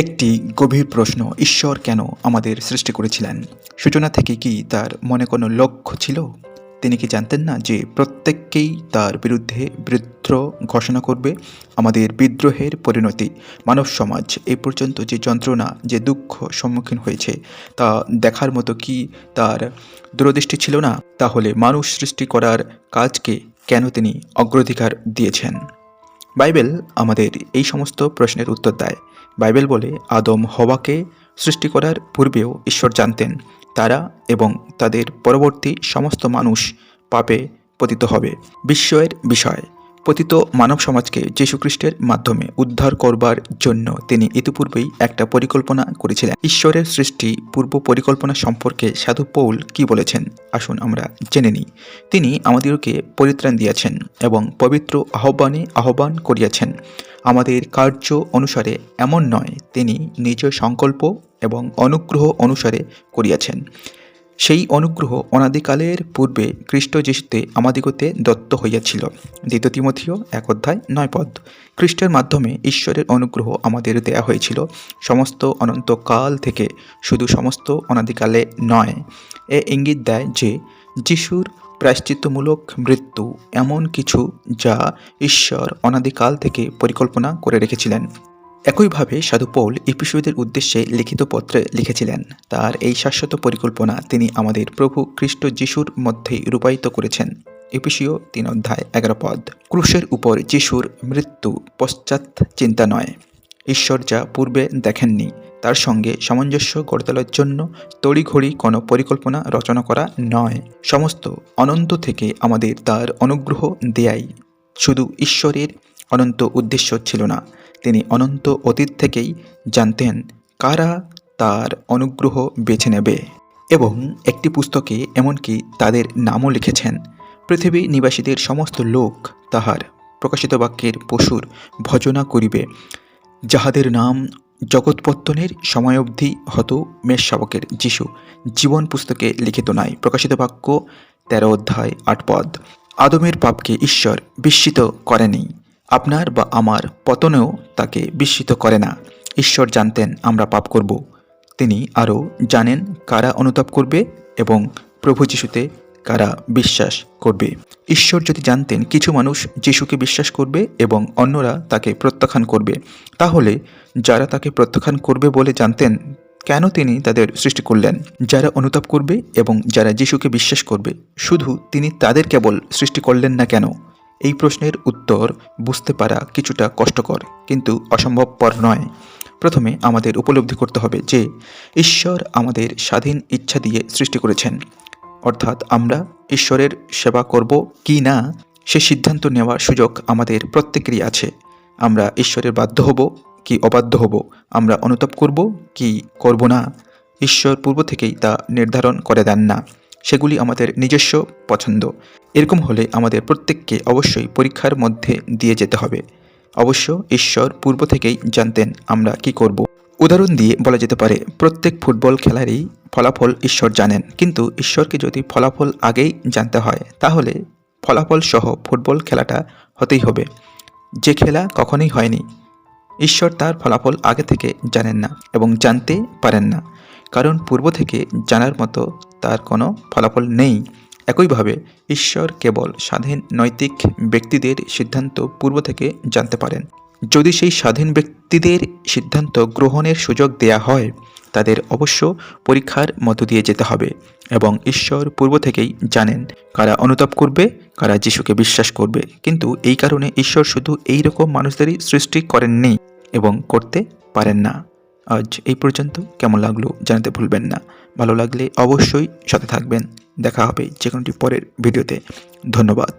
একটি গভীর প্রশ্ন, ঈশ্বর কেন আমাদের সৃষ্টি করেছিলেন? সূচনা থেকে কি তার মনে কোনো লক্ষ্য ছিল? তিনি কি জানতেন না যে প্রত্যেককেই তার বিরুদ্ধে বিদ্রোহ ঘোষণা করবে? আমাদের বিদ্রোহের পরিণতি, মানব সমাজ এই পর্যন্ত যে যন্ত্রণা, যে দুঃখ সম্মুখীন হয়েছে, তা দেখার মতো কি তার দূরদৃষ্টি ছিল না? তাহলে মানুষ সৃষ্টি করার কাজকে কেন তিনি অগ্রাধিকার দিয়েছেন? বাইবেল আমাদের এই সমস্ত প্রশ্নের উত্তর দেয়। বাইবেল বলে আদম হওয়াকে সৃষ্টি করার পূর্বেও ঈশ্বর জানতেন, তারা এবং তাদের পরবর্তী সমস্ত মানুষ পাপে পতিত হবে। বিস্ময়ের বিষয়, পতিত মানব সমাজকে যীশুখ্রিস্টের মাধ্যমে উদ্ধার করবার জন্য তিনি ইতিপূর্বেই একটা পরিকল্পনা করেছিলেন। ঈশ্বরের সৃষ্টি পূর্ব পরিকল্পনা সম্পর্কে সাধু পৌল কি বলেছেন? আসুন আমরা জেনে নিই। তিনি আমাদেরকে পরিত্রাণ দিয়েছেন এবং পবিত্র আহ্বানে আহ্বান করিয়াছেন। আমাদের কার্য অনুসারে এমন নয়, তিনি নিজ সংকল্প এবং অনুগ্রহ অনুসারে করিয়াছেন। সেই অনুগ্রহ অনাদিকালের পূর্বে খ্রিস্ট যিশুতে আমাদিগতে দত্ত হইয়াছিল। দ্বিতীয় তিমথিও এক অধ্যায় নয় পদ। খ্রিস্টের মাধ্যমে ঈশ্বরের অনুগ্রহ আমাদের দেয়া হয়েছিল। সমস্ত অনন্তকাল থেকে শুধু সমস্ত অনাদিকালে নয়। এ ইঙ্গিত দেয় যে, যিশুর প্রায়শ্চিত্তমূলক মৃত্যু এমন কিছু যা ঈশ্বর অনাদিকাল থেকে পরিকল্পনা করে রেখেছিলেন। একইভাবে সাধু পৌল ইপিসুদের উদ্দেশ্যে লিখিত পত্রে লিখেছিলেন, তার এই শাশ্বত পরিকল্পনা তিনি আমাদের প্রভু খ্রিস্ট যিশুর মধ্যেই রূপায়িত করেছেন। এপিসীয় তিন অধ্যায় এগারো পদ। ক্রুশের উপর যিশুর মৃত্যু পশ্চাৎ চিন্তা নয়। ঈশ্বর যা পূর্বে দেখেননি, তার সঙ্গে সামঞ্জস্য গড়ে তোলার জন্য তড়িঘড়ি কোনো পরিকল্পনা রচনা করা নয়। সমস্ত অনন্ত থেকে আমাদের তার অনুগ্রহ দেয়াই। শুধু ঈশ্বরের অনন্ত উদ্দেশ্য ছিল না তিনি অনন্ত অতীত থেকেই জানতেন কারা তার অনুগ্রহ বেছে নেবে। এবং একটি পুস্তকে এমনকি তাদের নামও লিখেছেন, পৃথিবী নিবাসীদের সমস্ত লোক তাহার প্রকাশিত বাক্যের পশুর ভজনা করিবে। যাহাদের নাম জগৎপত্তনের সময় অবধি হত মেষ শাবকের যিশু। জীবন পুস্তকে লিখিত নাই প্রকাশিত বাক্য তেরো অধ্যায় আট পদ। আদমের পাপকে ঈশ্বর বিস্মিত করেনি। আপনার বা আমার পতনেও তাকে বিস্মিত করে না। ঈশ্বর জানতেন আমরা পাপ করব। তিনি আরও জানেন কারা অনুতাপ করবে এবং প্রভু যিশুতে কারা বিশ্বাস করবে। ঈশ্বর যদি জানতেন কিছু মানুষ যিশুকে বিশ্বাস করবে এবং অন্যরা তাকে প্রত্যাখ্যান করবে, তাহলে যারা তাকে প্রত্যাখ্যান করবে বলে জানতেন, কেন তিনি তাদের সৃষ্টি করলেন? যারা অনুতাপ করবে এবং যারা যিশুকে বিশ্বাস করবে, শুধু তিনি তাদের কেবল সৃষ্টি করলেন না কেন? এই প্রশ্নের উত্তর বুঝতে পারা কিছুটা কষ্টকর, কিন্তু অসম্ভবপর নয়। প্রথমে আমাদের উপলব্ধি করতে হবে যে, ঈশ্বর আমাদের স্বাধীন ইচ্ছা দিয়ে সৃষ্টি করেছেন। অর্থাৎ আমরা ঈশ্বরের সেবা করব কি না, সে সিদ্ধান্ত নেওয়ার সুযোগ আমাদের প্রত্যেকেরই আছে। আমরা ঈশ্বরের বাধ্য হব কি অবাধ্য হব, আমরা অনুতাপ করব কি করব না, ঈশ্বর পূর্ব থেকেই তা নির্ধারণ করে দেন না। সেগুলি আমাদের নিজস্ব পছন্দ। এরকম হলে আমাদের প্রত্যেককে অবশ্যই পরীক্ষার মধ্যে দিয়ে যেতে হবে। অবশ্য ঈশ্বর পূর্ব থেকেই জানতেন আমরা কি করব। উদাহরণ দিয়ে বলা যেতে পারে, প্রত্যেক ফুটবল খেলারই ফলাফল ঈশ্বর জানেন। কিন্তু ঈশ্বরকে যদি ফলাফল আগেই জানতে হয়, তাহলে ফলাফল সহ ফুটবল খেলাটা হতেই হবে। যে খেলা কখনোই হয়নি, ঈশ্বর তার ফলাফল আগে থেকে জানেন না এবং জানতে পারেন না। কারণ পূর্ব থেকে জানার মতো তার কোনো ফলাফল নেই। একইভাবে ঈশ্বর কেবল স্বাধীন নৈতিক ব্যক্তিদের সিদ্ধান্ত পূর্ব থেকে জানতে পারেন। যদি সেই স্বাধীন ব্যক্তিদের সিদ্ধান্ত গ্রহণের সুযোগ দেয়া হয়, তাদের অবশ্য পরীক্ষার মধ্য দিয়ে যেতে হবে এবং ঈশ্বর পূর্ব থেকেই জানেন কারা অনুতাপ করবে, কারা যিশুকে বিশ্বাস করবে। কিন্তু এই কারণে ঈশ্বর শুধু এই রকম মানুষদেরই সৃষ্টি করেননি এবং করতে পারেন না। আজ এই পর্যন্ত। কেমন লাগল জানাতে ভুলবেন না। ভালো লাগলে অবশ্যই সাথে থাকবেন। দেখা হবে যে কোনোটি পরের ভিডিওতে। ধন্যবাদ।